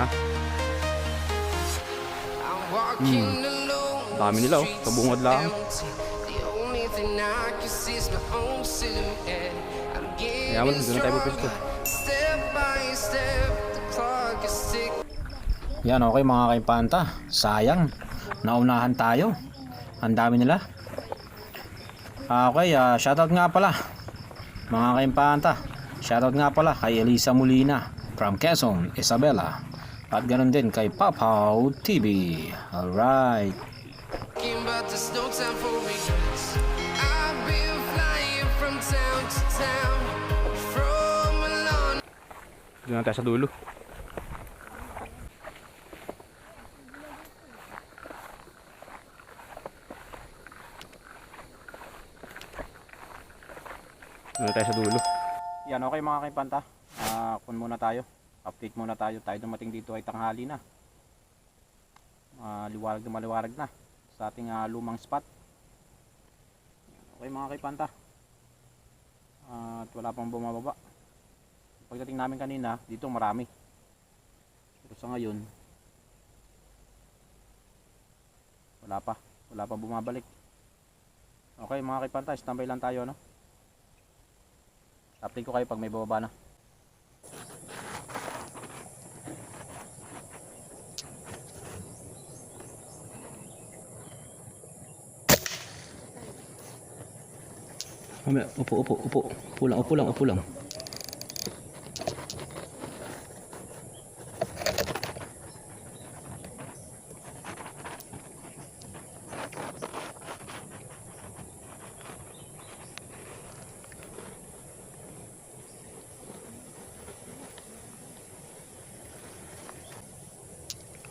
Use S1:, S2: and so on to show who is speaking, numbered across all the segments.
S1: Ha?
S2: Hmm.
S1: Dami nila oh. Sa bungod lang.
S2: Kaya mo, doon na tayo pupwesto.
S3: Yan okay mga kaipanta. Sayang. Naunahan tayo. Ang dami nila. Ah, Okay, ah, shoutout nga pala. Mga kaipanta. Shoutout nga pala kay Elisa Molina from Quezon, Isabela. At ganoon din kay Papaw TV. Alright.
S1: Doon na tayo sa dulo. Doon na tayo sa dulo.
S3: Yan okay mga kaipanta. Ah, kun muna tayo. Update muna tayo. Tayo dumating dito ay tanghali na. Ah, liwanag na maliwanag na sa ating ah, lumang spot. Okay mga kaipanta. Ah, at wala pang bumababa. Pagdating namin kanina, dito marami. Pero sa ngayon, wala pa. Wala pa bumabalik. Okay mga kaipanta, standby lang tayo no. Update ko kayo pag may bababa na.
S1: Mamaya, upo, upo, upo. Upo lang, upo lang, upo.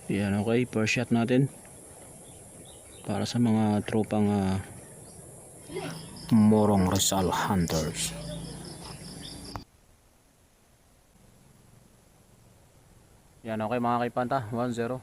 S1: Yan, okay. First shot natin. Para sa mga tropang ah,
S3: Morong Rizal Hunters. Yan okay mga kaipanta, 1-0.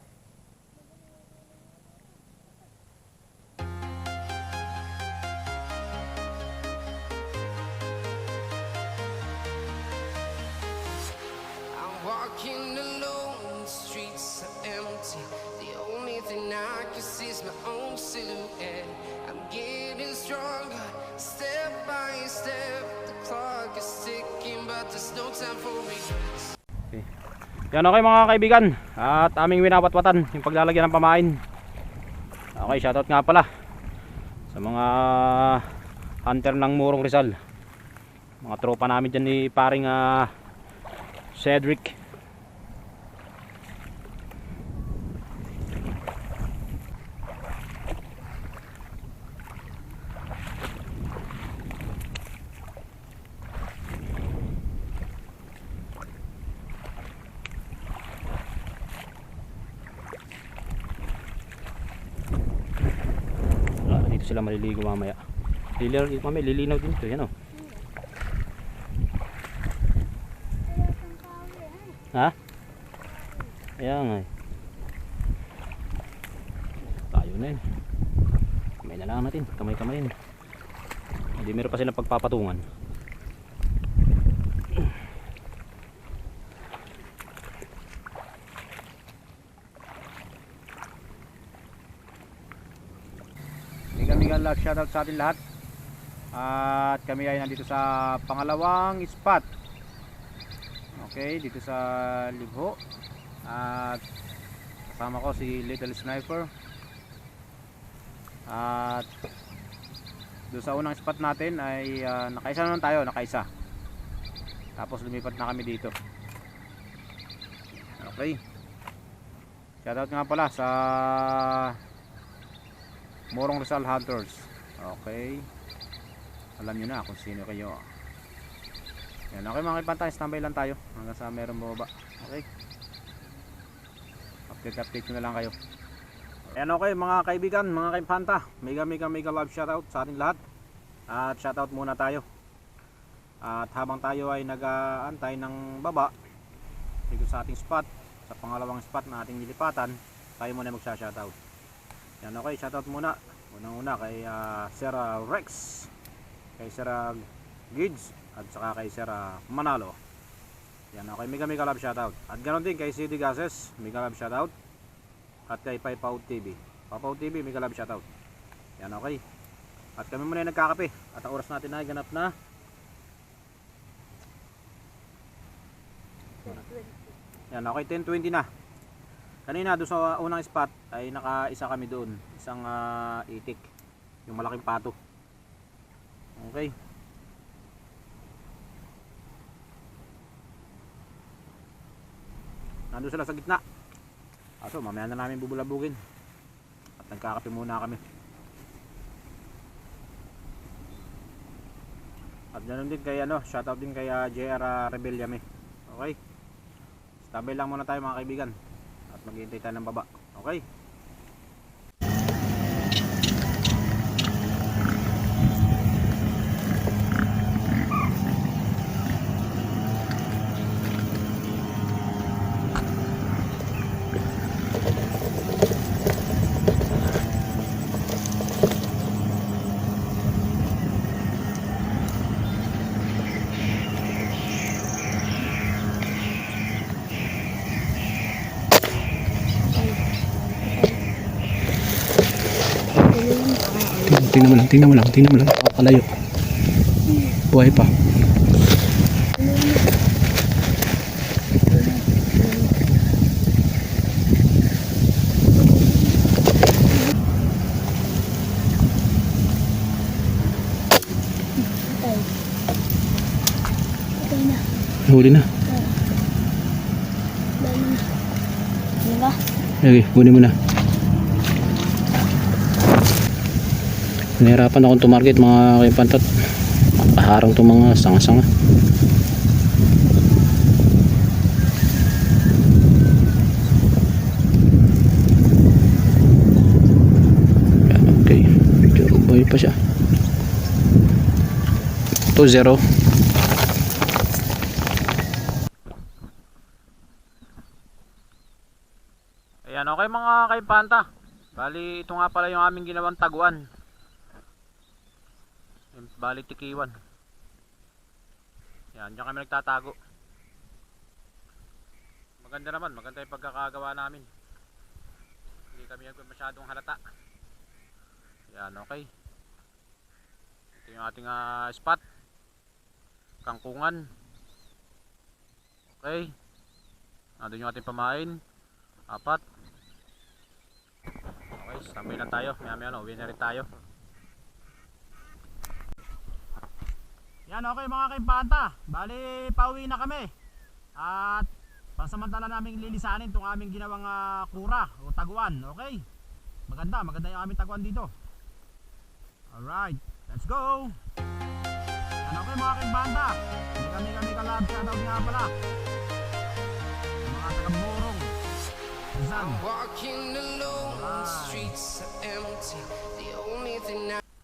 S2: I'm walking alone, the streets are empty. The only thing I can see is my own silhouette. I'm getting stronger, step by step. The clock is ticking, but there's no time for regrets.
S3: Yan okay mga kaibigan. At aming winawatwatan yung paglalagyan ng pamain. Okay, shoutout nga pala sa mga hunter ng Murong Rizal. Mga tropa namin dyan ni paring ah, Cedric. Dito sila maliligo mamaya. Lilinaw, mamaya lilinaw din ito, yan o. Ha? Ayan nga eh. Tayo na yun. Kamay na lang natin, kamay-kamay yun. Hindi meron pa silang pagpapatungan. Love shoutout sa atin lahat. At kami ay nandito sa pangalawang spot. Okay, dito sa Libho. At kasama ko si Little Sniper. At doon sa unang spot natin ay ah, nakaisa naman tayo, nakaisa. Tapos lumipat na kami dito. Okay. Shoutout nga pala sa Morong Rizal Hunters. Okay. Alam nyo na kung sino kayo. Yan, okay mga kipantay, standby lang tayo hanggang sa meron bumaba. Okay. Update update na lang kayo. Ayan okay mga kaibigan, mga kaipanta. Mega mega mega love shoutout sa ating lahat. At shoutout muna tayo. At habang tayo ay nag-aantay ng baba dito sa ating spot, sa pangalawang spot na ating nilipatan, tayo muna magsa-shoutout. Yan okay, shoutout muna. Unang-una kay ah, Sir ah, Rex, kay Sir ah, Gids, at saka kay Sir Manalo. Yan, okay. Mega Mega Love shoutout. At ganoon din kay CD Gases, Mega Love shoutout. At kay Paipaw TV. Papaw TV, Mega Love shoutout. Yan, okay. At kami muna yung nagkakape. At ang oras natin ay ganap na Yan, okay, 10.20 na. Kanina doon sa unang spot ay naka-isa kami doon. Isang ah, itik. Yung malaking pato. Okay. Nandun sila sa gitna. Aso, mamaya na namin bubulabugin. At nagkakape muna kami. At ganoon din kay ano, shoutout din kay ah, JR uh, Rebeliame. Okay? Standby lang muna tayo mga kaibigan. Maghihintay tayo ng baba. Okay?
S1: Tingnan, mo lang, tingnan mo lang, tingnan mo lang. Nakakalayo. Buhay pa.
S4: Patay na.
S1: Huli na. Okay, kunin mo na. Nahirapan akong tumarget mga kaipantat. Makaharang itong mga sanga-sanga. Okay, medyo buhay pa siya. 2-0.
S3: Ayan, okay mga kaipanta. Bali, ito nga pala yung aming ginawang taguan. Yung Bali, tikiwan. Yan, dyan kami nagtatago. Maganda naman, maganda yung pagkakagawa namin. Hindi kami masyadong halata. Yan, okay. Ito yung ating ah, spot. Kangkungan. Okay. Nandun yung ating pamain. Apat. Okay, standby lang tayo. Maya maya no, uwi na rin tayo. Yan, okay mga kaimpanta. Bali, pauwi na kami. At pansamantala namin lilisanin itong aming ginawang ah, kura o taguan. Okay? Maganda, maganda yung aming taguan dito. Alright, let's go! Yan, okay mga kaimpanta. Hindi kami kami kalab. Shoutout nga pala. Mga taga-murong. Rizal.
S2: Walking alone, the streets are empty. The only thing I